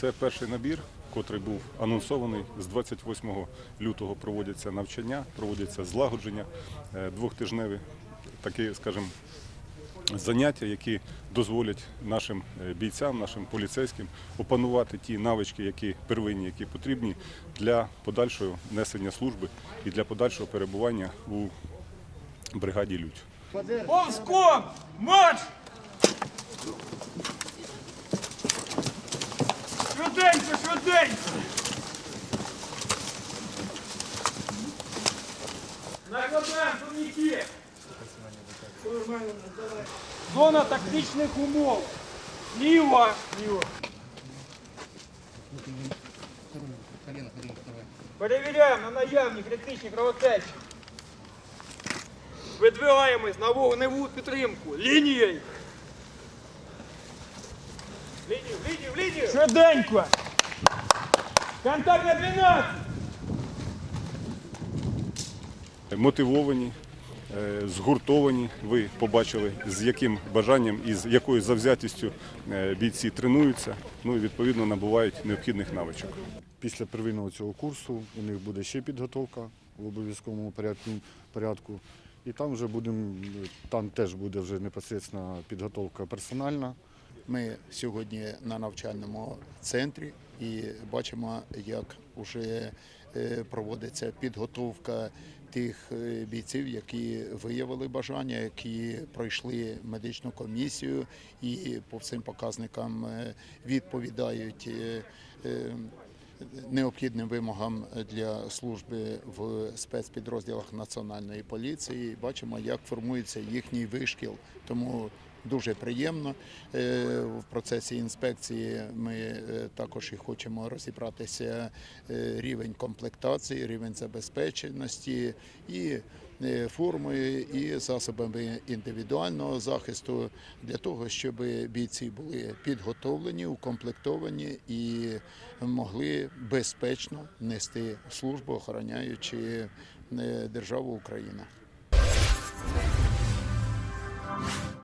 Це перший набір, котрий був анонсований. З 28 лютого проводяться навчання, проводяться злагодження е, двохтижневі, такі, скажімо, заняття, які дозволять нашим е, бійцям, нашим поліцейським опанувати ті навички, які первинні, які потрібні для подальшого несення служби і для подальшого перебування у бригаді Людь. Повзком! Марш! Швиденько, швиденько! Накладаємо турніки! Зона тактичних умов. Ліво. Ліво. Перевіряємо на наявні критичні кровотечі. Видвигаємось на вогневу підтримку. Лінією. Лінію, лінію, лінію. Швиденько. Контакт на 12. мотивовані, е, згуртовані. Ви побачили, з яким бажанням і з якою завзятістю е, бійці тренуються, ну і відповідно набувають необхідних навичок. Після первинного цього курсу у них буде ще підготовка в обов'язковому порядку. порядку. І там вже будемо, там теж буде вже непосередньо підготовка персональна. Ми сьогодні на навчальному центрі і бачимо, як вже е, проводиться підготовка тих е, бійців, які виявили бажання, які пройшли медичну комісію і по всім показникам е, відповідають. Необхідним вимогам для служби в спецпідрозділах національної поліції бачимо, як формується їхній вишкіл. Тому дуже приємно. Е, В процесі інспекції ми е, також і хочемо розібратися е, рівень комплектації, рівень забезпеченості і формою, і засобами індивідуального захисту для того, щоб бійці були підготовлені, укомплектовані і могли безпечно нести службу, охороняючи державу Україна.